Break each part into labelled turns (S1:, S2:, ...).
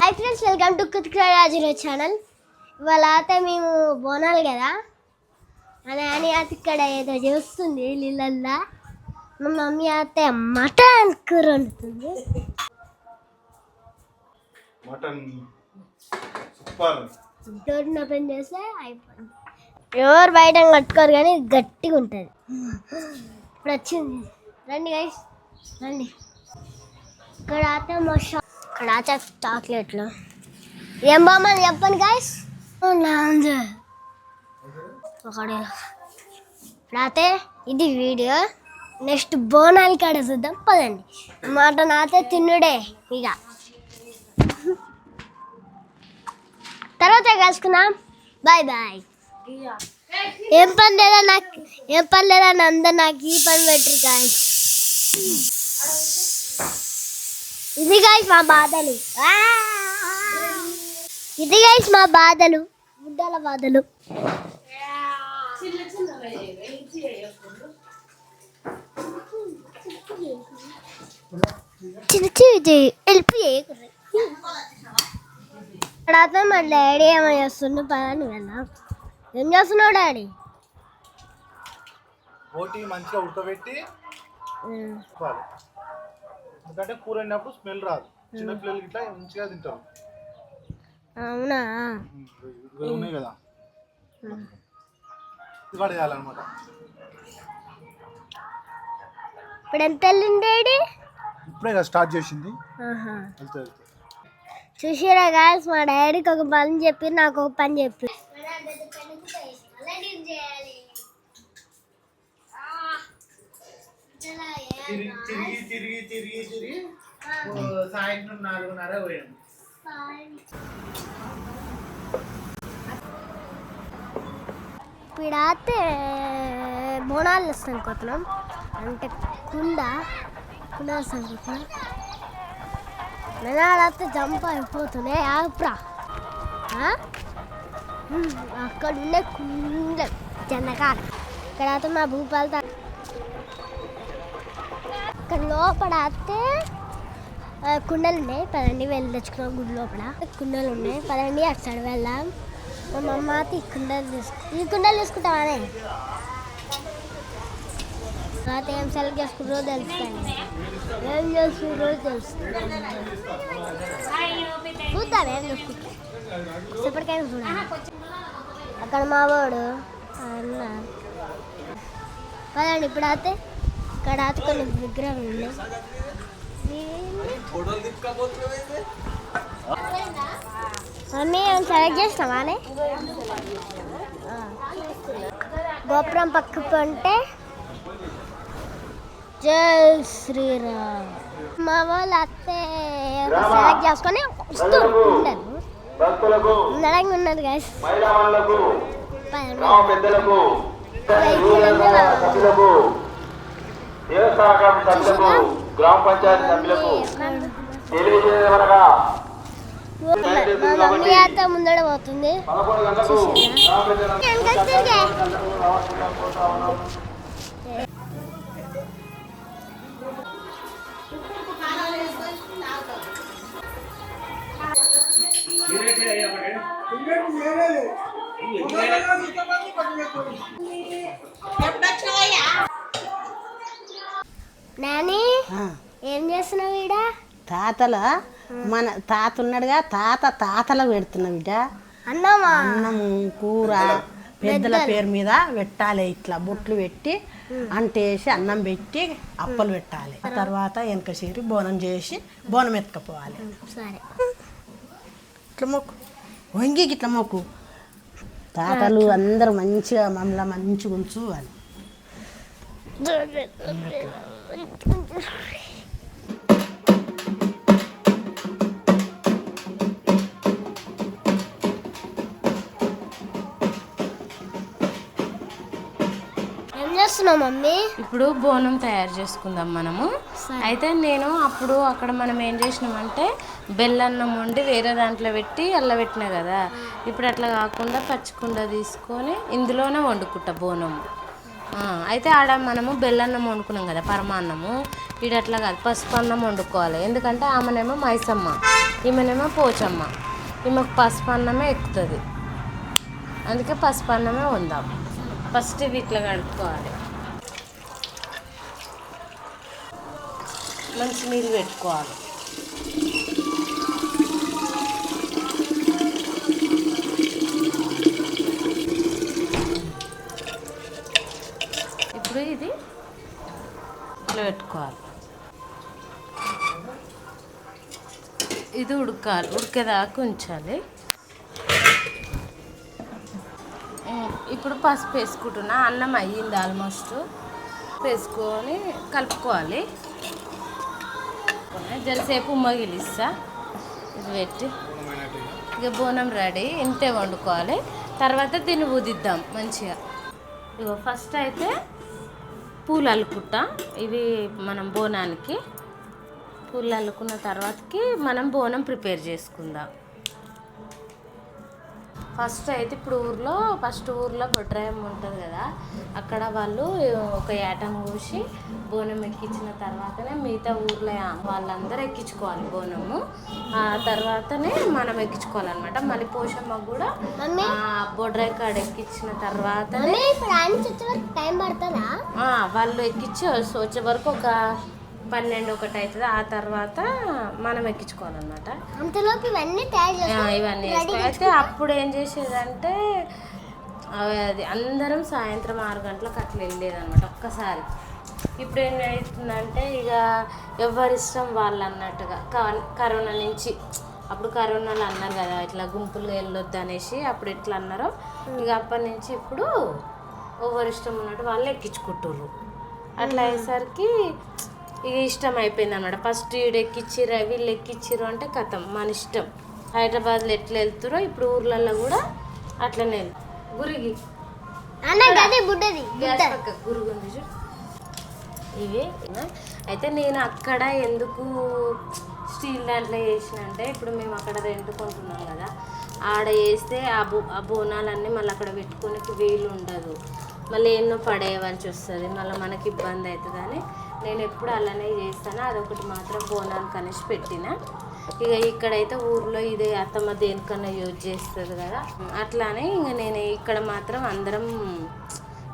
S1: High friends welcome to కుతుకరాజుల channel ఇవాళ అయితే మేము బోనాలు కదా? అని అని అయితే ఇక్కడ ఏదో చేస్తుంది నీళ్ళల్లా మా మమ్మీ అయితే మటన్ కూర వండుతుంది.
S2: Mutton super.
S1: ఓపెన్ చేస్తే అయిపోయింది ఎవరు బయట కట్టుకోరు కానీ గట్టిగా ఉంటుంది. ఇప్పుడు వచ్చింది. రండి గైస్ రండి. ఇక్కడ అయితే మా షాప్ ఇక్కడ అయితే చాక్లెట్లు ఏం బామ్మని చెప్పండి గైస్ లాంజ్ ఒకటి ఇప్పుడైతే ఇది వీడియో. నెక్స్ట్ బోనాలు కాడ చూద్దాం. పదండి. మాట నాతే తిన్నుడే ఇక. తర్వాత కలుసుకుందాం. బాయ్ బాయ్ ఏం పని లేదా నాకు? ఏం పని లేదా అందరు నాకు ఈ పని పెట్టరు గాయస్ ఇది గాయస్ మా బాధలు! ఇది గాయస్ మా బాధలు. బాధలు. చిన్న చిన్న చేయకూడదు. తర్వాత మా డాడీ ఏమో చేస్తుండు పదని కదా ఏం చేస్తున్నావు డాడీ?
S2: రోటీ మంచిగా ఉడకబెట్టి ఇవ్వాలి ఎందుకంటే కూర అయినప్పుడు స్మెల్ రాదు. చిన్న పిల్లలకి ఇట్లా మంచిగా తింటారు.
S1: అవునా?
S2: ఉన్నాయి కదా. ఇది పడేయాలన్నమాట
S1: ఇప్పుడు ఎంత వెళ్ళింది
S2: ఇప్పుడే కదా స్టార్ట్ చేసింది. వెళ్తే.
S1: చూసిరా గాయస్ మా డాడీకి ఒక పని చెప్పి నాకు ఒక పని చెప్పి.
S2: తిరిగి తిరిగి తిరిగి తిరిగి తిరిగి సాయంత్రం నాలుగున్నర పోయాను
S1: ఇప్పుడైతే బోనాలు వేస్తాం అనుకుంటున్నాం అంటే కుండ కుండ వస్తాం అనుకుంటున్నాం మెనాడైతే జంప్ అయిపోతున్నాయి ఆపురా అక్కడ ఉండే కుండ జనకాల. ఇక్కడైతే మా భూపాలతో లోపల అయితే కుండలు ఉన్నాయి. పదండి వెళ్ళి తెచ్చుకున్నాం గుడి లోపల. కుండలు ఉన్నాయి. పదండి అటు సైడ్ వెళ్దాం. మా మమ్మ అయితే ఈ కుండలు తీసుకు ఈ కుండలు తీసుకుంటావానే? తర్వాత ఏం సెలెక్ట్ చేసుకుంటారో తెలుస్తాను. ఏం చేసుకుంటారో తెలుస్తుంది చూద్దాం ఏం చేసుకుంటాం ఎప్పటికైనా చూడాలి. అక్కడ మా వాడు అన్న. పదండి ఇప్పుడైతే ఇక్కడ అయితే కొన్ని విగ్రహాలు ఉన్నాయి మమ్మీ ఏం సెలెక్ట్ చేస్తావానే గోపురం పక్క ఉంటే జై శ్రీరామ్. మా వాళ్ళు అత్తే సెలెక్ట్ చేసుకొని వస్తారు ఉండదు ఉండడానికి ఉన్నది గైస్
S3: పెద్దలకు దేవస్థానం సభ్యులకు గ్రామ పంచాయతీ సభ్యులకు తెలియజేయమనగా
S1: మా మమ్మీ అయితే ముందడ పోతుంది.
S3: పదకొండు గంటలకు.
S1: నాని ఏం చేస్తున్నావు ఈడ?
S4: తాతల? మన తాత ఉన్నాడుగా తాత తాతల పెడుతున్నా బిడ్డ
S1: అన్నమా?
S4: అన్నం కూర పెద్దల పేరు మీద పెట్టాలి ఇట్లా బొట్లు పెట్టి అంటేసి అన్నం పెట్టి అప్పలు పెట్టాలి. తర్వాత వెనక చేరి బోనం చేసి బోనం ఎత్తుకపోవాలి.
S1: సరే.
S4: ఇట్లా మొక్కు. వంగి ఇట్లా మొక్కు. తాతలు అందరూ మంచిగా మమ్మల్ని మంచిగా ఉంచు అని.
S1: మమ్మీ?
S5: ఇప్పుడు బోనం తయారు చేసుకుందాం మనము. అయితే నేను అప్పుడు అక్కడ మనం ఏం చేసినామంటే బెల్లన్నం వండి వేరే దాంట్లో పెట్టి అల్ల పెట్టినా కదా. ఇప్పుడు అట్లా కాకుండా పచ్చికుండ తీసుకొని ఇందులోనే వండుకుంటా బోనం అయితే ఆడ మనము బెల్లన్నం వండుకున్నాం కదా పరమాన్నము. ఇడట్లా కాదు పసుపు అన్నం వండుకోవాలి. ఎందుకంటే ఆమెనేమో మైసమ్మ ఈమెనేమో పోచమ్మ. ఈమెకు పసుపు అన్నమే ఎక్కుతుంది. అందుకే పసుపు అన్నమే వందాం ఫస్ట్ ఇవి ఇట్లా కడుక్కోవాలి. మంచి నీళ్ళు పెట్టుకోవాలి ఇప్పుడు ఇది ఇట్లా పెట్టుకోవాలి. ఇది ఉడకాలి ఉడికేదాకా ఉంచాలి. ఇప్పుడు పసుపు వేసుకుంటున్నా అన్నం అయ్యింది ఆల్మోస్ట్. వేసుకొని కలుపుకోవాలి. జరసేపు ఉమ్మగిలిస్తా ఇది పెట్టి. ఇక బోనం రెడీ ఇంతే వండుకోవాలి. తర్వాత దీన్ని ఉదిద్దాం మంచిగా. ఇగో ఫస్ట్ అయితే పూలు అల్లుకుంటా ఇవి మనం బోనానికి. పూలు అల్లుకున్న తర్వాతకి మనం బోనం ప్రిపేర్ చేసుకుందాం. ఫస్ట్ అయితే ఇప్పుడు ఊర్లో ఫస్ట్ ఊర్లో బొడ్రాయం ఉంటుంది కదా. అక్కడ వాళ్ళు ఒక ఏటం కోసి బోనం ఎక్కించిన తర్వాతనే మిగతా ఊర్లో వాళ్ళందరూ ఎక్కించుకోవాలి బోనము. ఆ తర్వాతనే మనం ఎక్కించుకోవాలన్నమాట. మళ్ళీ పోషమ్మ కూడా బొడ్రాయి కాడ ఎక్కించిన ఆ, వాళ్ళు ఎక్కించి వచ్చే వరకు ఒక పన్నెండు ఒకటి అవుతుంది ఆ తర్వాత మనం ఎక్కించుకోవాలన్నమాట.
S1: అంతలోపు ఇవన్నీ
S5: ఇవన్నీ అయితే అప్పుడు ఏం చేసేదంటే అది అందరం సాయంత్రం ఆరు గంటలకు అట్లా వెళ్ళేదన్నమాట ఒక్కసారి. ఇప్పుడు ఏం అవుతుందంటే ఇక ఎవరిష్టం వాళ్ళు అన్నట్టుగా కరోనా నుంచి. అప్పుడు కరోనాలో అన్నారు కదా ఇట్లా గుంపులు వెళ్ళొద్దు అనేసి అప్పుడు ఎట్లా అన్నారో ఇక అప్పటి నుంచి ఇప్పుడు ఎవరిష్టం ఉన్నట్టు వాళ్ళు ఎక్కించుకుంటుర్రు. అట్లా అయ్యేసరికి ఇక ఇష్టం అయిపోయింది అనమాట ఫస్ట్ ఈడు ఎక్కిచ్చిర్రు వీళ్ళు ఎక్కిచ్చిర్రు అంటే కథం మన ఇష్టం. హైదరాబాద్లో ఎట్లా వెళ్తురో ఇప్పుడు ఊర్లలో కూడా అట్లనే. గురిగి.
S1: అన్న గది బుడ్డది
S5: గ్యాస్ పక్క గురుగు ఉంది చూడు. ఇవి. అయితే నేను అక్కడ ఎందుకు స్టీల్ దాంట్లో చేసిన అంటే ఇప్పుడు మేము అక్కడ రెంట్ కొంటున్నాం కదా. ఆడ వేస్తే ఆ బో ఆ బోనాలన్నీ మళ్ళీ అక్కడ పెట్టుకోనికి వీలు ఉండదు. మళ్ళీ ఎన్నో పడేయవలసి వస్తుంది మళ్ళీ మనకి ఇబ్బంది అవుతుంది అని నేను ఎప్పుడు అలానే చేస్తాను. అదొకటి మాత్రం బోనానికి అనేసి పెట్టిన. ఇక ఇక్కడైతే ఊర్లో ఇదే అత్తమ్మ దేనికన్నా యూజ్ చేస్తుంది కదా. అట్లానే ఇంక నేను ఇక్కడ మాత్రం అందరం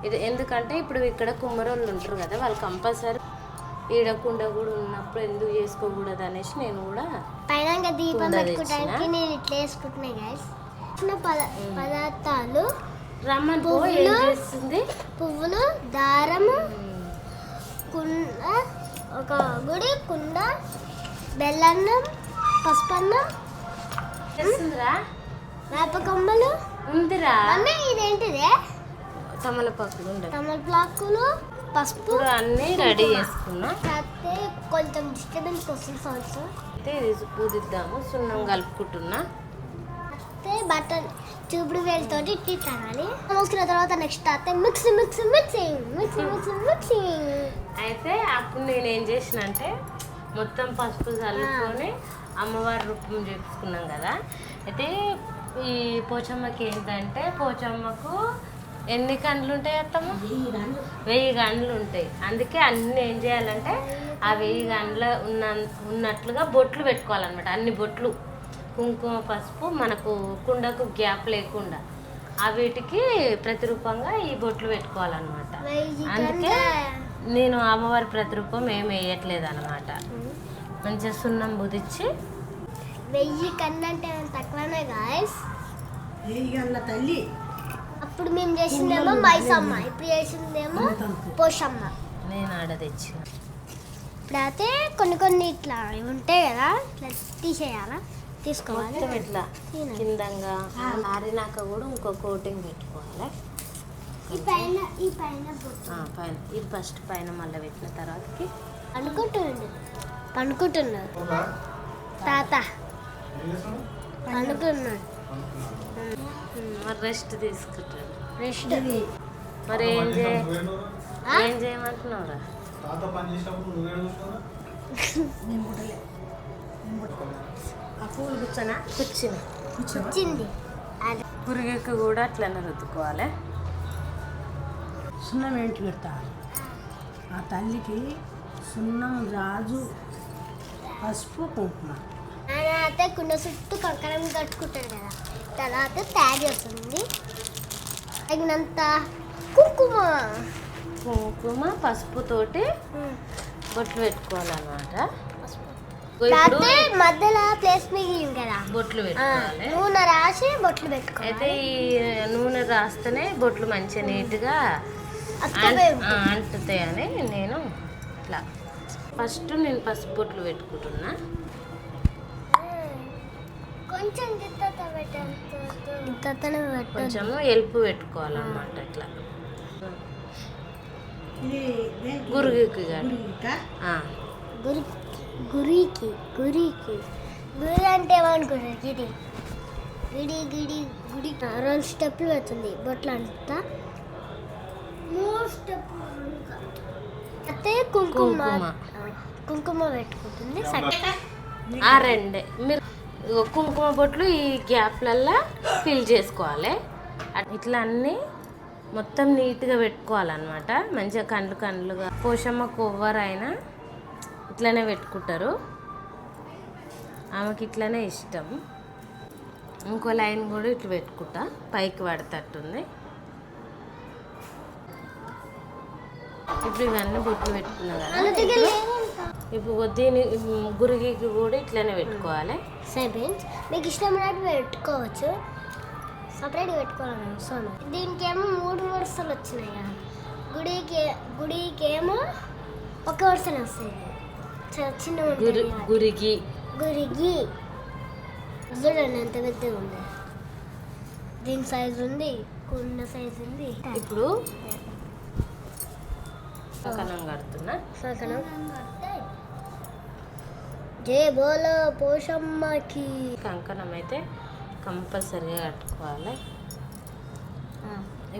S5: ఇది ఎందుకంటే ఇప్పుడు ఇక్కడ కుమ్మరోళ్ళు ఉంటారు కదా వాళ్ళు కంపల్సరీ ఈడకుండ కూడా ఉన్నప్పుడు ఎందుకు చేసుకోకూడదు అనేసి నేను కూడా
S1: పైన దీపం పెట్టుకోవడానికి? నేను ఇట్లా గైస్ పదార్థాలు.
S5: రమ్మని
S1: పువ్వులు దారము కుండ ఒక గుడి కుండ బెల్లన్నం పసుపన్నం.
S5: చేస్తుందిరా?
S1: వేపకొమ్మలు
S5: ఉందిరా.
S1: మమ్మీ ఇదేంటిదే?
S5: తమలపాకులు
S1: తమలపాకులు పసుపు.
S5: అన్నీ రెడీ చేసుకున్నా.
S1: కాకపోతే కొంచెం డిస్టర్బెన్స్ వస్తుంది సౌండ్స్
S5: అయితే ఇది పూదిద్దాము సున్నం కలుపుకుంటున్నా.
S1: అయితే బటన్ చూపుడు వేలుతోటి ఇట్టి తాగాలి మూసుకున్న తర్వాత నెక్స్ట్ అయితే mix mix mixing mix mix mixing
S5: అయితే అప్పుడు నేను ఏం చేసిన అంటే మొత్తం పసుపు చల్లుకొని అమ్మవారి రూపం చేసుకున్నాం కదా. అయితే ఈ పోచమ్మకి ఏంటంటే పోచమ్మకు ఎన్ని కండ్లు ఉంటాయి అత్తమ్మ? వెయ్యి గంటలు ఉంటాయి. అందుకే అన్ని ఏం చేయాలంటే ఆ వెయ్యి గంటల ఉన్న ఉన్నట్లుగా బొట్లు పెట్టుకోవాలన్నమాట. అన్ని బొట్లు. కుంకుమ పసుపు మనకు కుండకు గ్యాప్ లేకుండా. ఆ వీటికి ప్రతిరూపంగా ఈ బొట్లు పెట్టుకోవాలన్నమాట. అందుకే నేను అమ్మవారి ప్రతిరూపం ఏమి వేయట్లేదు అనమాట మంచిగా సున్నం బుదిచ్చి.
S1: వెయ్యి కన్నా అంటే తక్కువనే గాయస్
S4: ఏ తల్లి.
S1: అప్పుడు మేము చేసిందేమో మైసమ్మ ఇప్పుడు చేసిందేమో పోషమ్మ.
S5: నేను ఆడ తెచ్చిన.
S1: ఇప్పుడైతే కొన్ని కొన్ని ఇట్లా ఉంటాయి కదా ఇట్లా తీసేయాలా? తీసుకోవాలి.
S5: ఇట్లా కిందంగా ఆరినాక కూడా ఇంకో కోటింగ్ పెట్టుకోవాలి.
S1: పైన
S5: ఇది ఫస్ట్ పైన మళ్ళీ పెట్టిన తర్వాతకి.
S1: పండుకుంటుండు. పండుకుంటున్నాడు. తాత. పండుకున్నాడు.
S5: మరి రెస్ట్ తీసుకుంటాడు.
S1: రెస్ట్.
S5: మరి ఏం చేయ ఏం చేయమంటున్నావురా?
S2: తాత పని చేసినప్పుడు నువ్వే చూసుకున్నా
S4: ఆ పూలు కూర్చొనా?
S5: కూర్చుని.
S1: వచ్చింది అది
S5: గురిగెక్క కూడా అట్లనే రుద్దుకోవాలి.
S4: సున్నం ఏంటి పెడతారు ఆ తల్లికి సున్నం రాజు పసుపు కుంకుమ.
S1: తర్వాత కుండ చుట్టూ కంకణం కట్టుకుంటాడు కదా. తర్వాత తయారు చేస్తుంది. తగినంత కుంకుమ.
S5: కుంకుమ పసుపుతోటి బొట్లు పెట్టుకోవాలన్నమాట.
S1: మధ్యలో ప్లేస్ మిగిలింది కదా.
S5: బొట్లు పెట్టుకోవాలి.
S1: నూనె రాసి బొట్లు పెట్టుకోవాలి.
S5: అయితే ఈ నూనె రాస్తేనే బొట్లు మంచిగా నీట్గా అంటుతాయని నేను ఇట్లా. ఫస్ట్ నేను పసుపు బొట్లు పెట్టుకుంటున్నా.
S1: కొంచెం
S5: ఎలుపు పెట్టుకోవాలన్నమాట ఇట్లా.
S4: ఇది దేనికి?
S5: గురుగుకి కానీ
S4: గురిగికా?
S1: గురి గురికి గురికి. గురి అంటే ఏమనుకుంటారు? గిడి. గిడి గిడి గుడి. రెండు స్టెప్లు పెడుతుంది. బొట్లు అంతా అయితే కుంకుమ.
S5: కుంకుమ.
S1: పెట్టుకుంటుంది.
S5: ఆ రెండే. మీరు కుంకుమ బొట్లు ఈ గ్యాప్లల్లో ఫిల్ చేసుకోవాలి. ఇట్లా అన్నీ మొత్తం నీట్గా పెట్టుకోవాలన్నమాట. మంచిగా కండ్లు కండ్లుగా పోషమ్మ కొవ్వరు అయినా ఇట్లనే పెట్టుకుంటారు. ఆమెకి ఇట్లనే ఇష్టం. ఇంకో లైన్ కూడా ఇట్లా పెట్టుకుంటా. పైకి పడతట్టుంది ఇప్పుడు ఇవన్నీ బొట్లు పెట్టుకున్నా కదా. ఇప్పుడు దీని గురిగికి కూడా ఇట్లనే పెట్టుకోవాలి.
S1: సెవెన్స్ మీకు ఇష్టమైనట్టు పెట్టుకోవచ్చు. సపరేట్గా పెట్టుకోవాలని అవసరం లేదు. దీనికేమో మూడు వరుసలు వచ్చినాయి? కదా గుడికి గుడికేమో ఒక వరుసనే వస్తాయి. చిన్న
S5: గురి గురికి
S1: గురికి చూడండి ఎంత పెద్దగా ఉంది. దీని సైజు ఉంది కుండ సైజు ఉంది.
S5: ఇప్పుడు కంకణం కడుతున్నా.
S1: సగనం జై బోలో పోషమ్మకి.
S5: కంకణం అయితే కంపల్సరీగా కట్టుకోవాలి.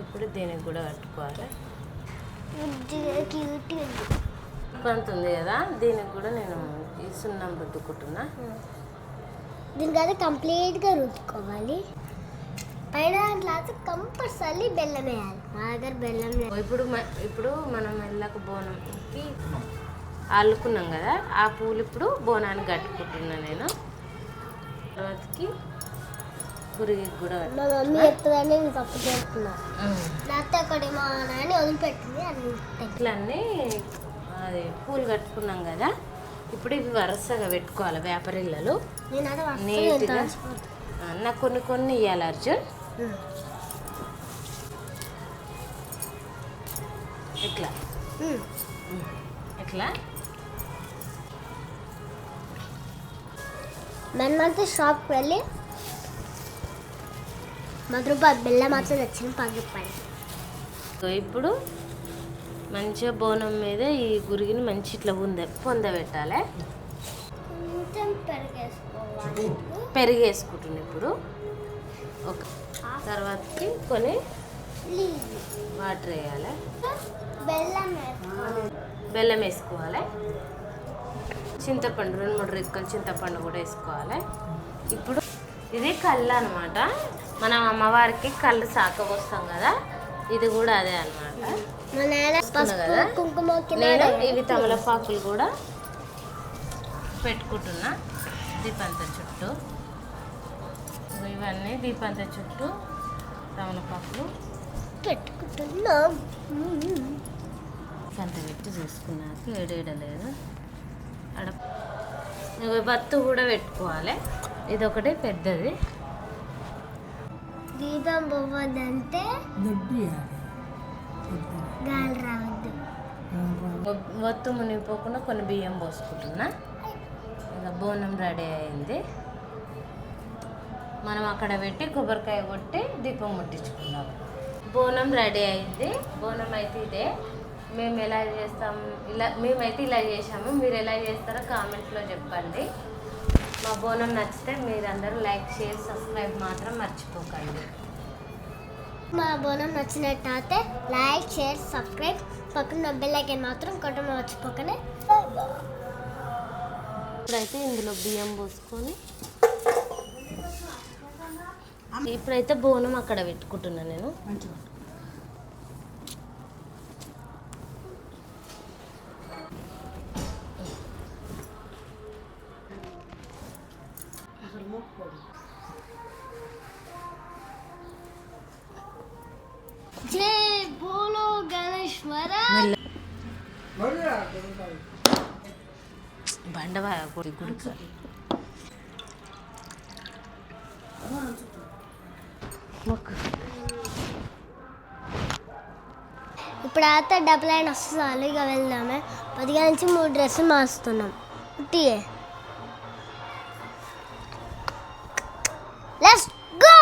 S5: ఇప్పుడు దీనికి కూడా కట్టుకోవాలి.
S1: ఉంది.
S5: కదా దీనికి కూడా నేను సున్నం రుద్దుకుంటున్నా.
S1: దీనికి అయితే కంప్లీట్గా రుద్దుకోవాలి. పైన గ్లాస్ కంపల్సరీ బెల్లం వేయాలి. మా దగ్గర బెల్లం లేదు.
S5: ఇప్పుడు ఇప్పుడు మనం వెళ్ళక బోనంకి అల్లుకున్నాం కదా ఆ పూలు ఇప్పుడు బోనానికి కట్టుకుంటున్నా నేను. తర్వాతకి గురికి కూడా
S1: మా మమ్మీ చెప్తుందని నేను తప్పు చేస్తున్నా. లేకపోతే ఒకటి మా నాన్న వదిలిపెట్టింది
S5: అన్నీ అది పూలు కట్టుకున్నాం కదా ఇప్పుడు ఇవి వరుసగా పెట్టుకోవాలి వేపరిల్లలు
S1: నేను
S5: నీట్గా నాకు కొన్ని కొన్ని ఇవ్వాలి అర్జున్. ఇట్లా ఇట్లా
S1: మనమైతే షాప్కి వెళ్ళి రూపాయలు బెల్లం మాత్రం తెచ్చిన పది రూపాయలు.
S5: సో ఇప్పుడు మంచిగా బోనం మీద ఈ గురిగిని మంచి ఇట్లా పొంద పొందబెట్టాలి
S1: కొంచెం పెరిగేసుకోవాలి.
S5: పెరుగు వేసుకుంటున్నా ఇప్పుడు. ఒక తర్వాతకి కొన్ని వాటర్ వేయాలి
S1: బెల్లం వేసుకోవాలి.
S5: బెల్లం వేసుకోవాలి చింతపండు రెండు మూడు రెక్కలు చింతపండు కూడా వేసుకోవాలి. ఇప్పుడు ఇది కళ్ళు అనమాట మనం అమ్మవారికి కళ్ళు సాకబోస్తాం కదా ఇది కూడా అదే అనమాట నేను ఇవి తమలపాకులు కూడా పెట్టుకుంటున్నా. దీపంత చుట్టూ. ఇవన్నీ దీపంత చుట్టూ. తమలపాకులు
S1: పెట్టుకుంటున్నాం.
S5: కంత పెట్టి చూసుకున్నాక ఏడేడలేదు. అడ బత్తు కూడా పెట్టుకోవాలి. ఇది ఒకటి పెద్దది.
S1: దీపం పోవద్దంటే. గాలి రావద్దు.
S5: ఒత్తు మునిగిపోకుండా కొన్ని బియ్యం పోసుకుంటున్నా. ఇక బోనం రెడీ అయింది. మనం అక్కడ పెట్టి కొబ్బరికాయ కొట్టి దీపం ముట్టించుకున్నాం బోనం రెడీ అయింది. బోనం అయితే ఇదే. మేము ఎలా చేస్తాం? ఇలా మేమైతే ఇలా చేసాము మీరు ఎలా చేస్తారో కామెంట్లో చెప్పండి. మా బోనం నచ్చితే మీరందరూ లైక్ షేర్ సబ్స్క్రైబ్ మాత్రం మర్చిపోకండి.
S1: మా బోనం నచ్చినట్టయితే లైక్ షేర్ సబ్స్క్రైబ్. పక్కన బెల్ ఐకాన్ మాత్రం కొట్టడం మర్చిపోకనే
S5: ఇప్పుడైతే ఇందులో బియ్యం పోసుకొని ఇప్పుడైతే బోనం అక్కడ పెట్టుకుంటున్నా నేను.
S1: అయితే డబుల్ లైన్ వస్తుంది ఇక వెళ్దామే. పదిగా నుంచి మూడు డ్రెస్సులు మార్చుతున్నాం ఉట్టియే లెట్స్ గో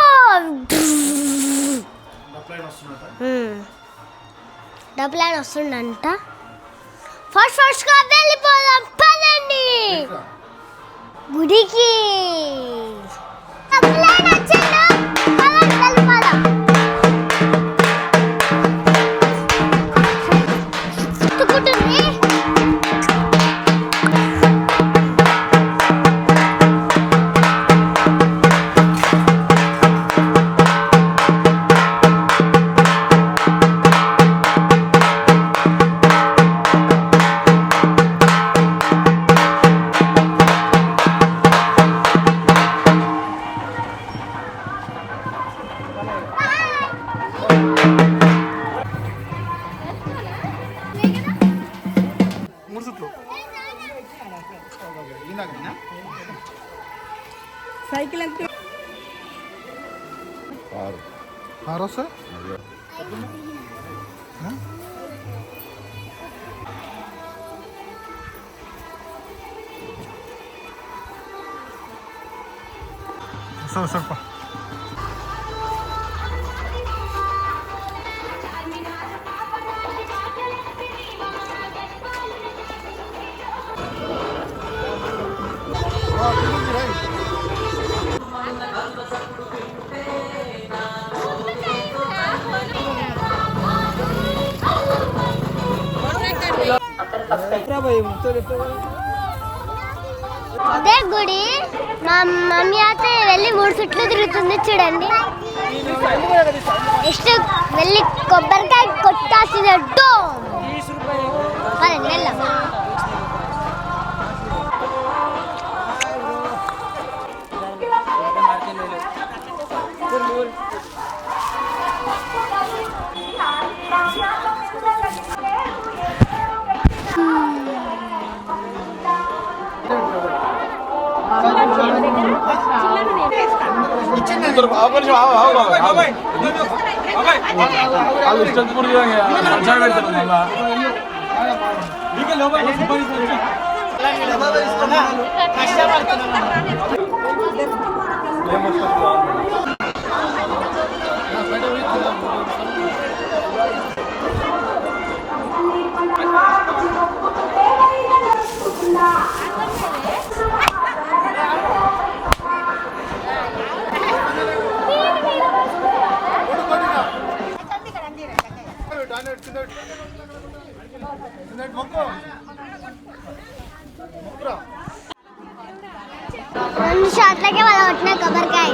S1: డబుల్ లైన్ వస్తుందంట ఫస్ట్ ఫస్ట్గా వెళ్ళిపోదాం. పదండి. గుడికి. డబుల్ లైన్
S4: ಸ್ವಲ್ಪ
S2: ಸ್ವಲ್ಪ Trabalhei, motor, eu
S1: అదే గుడి. మా మమ్మీ అయితే వెళ్ళి మూడు చుట్లు తిరుగుతుంది చూడండి. నెక్స్ట్ వెళ్ళి కొబ్బరికాయ కొట్టాల్సినట్టు
S3: వాళ్ళు ఇష్టం కూడా మంచిగా పెడతారు మళ్ళా
S1: రెండు షాట్లకే వాళ్ళు కొట్టిన కొబ్బరికాయ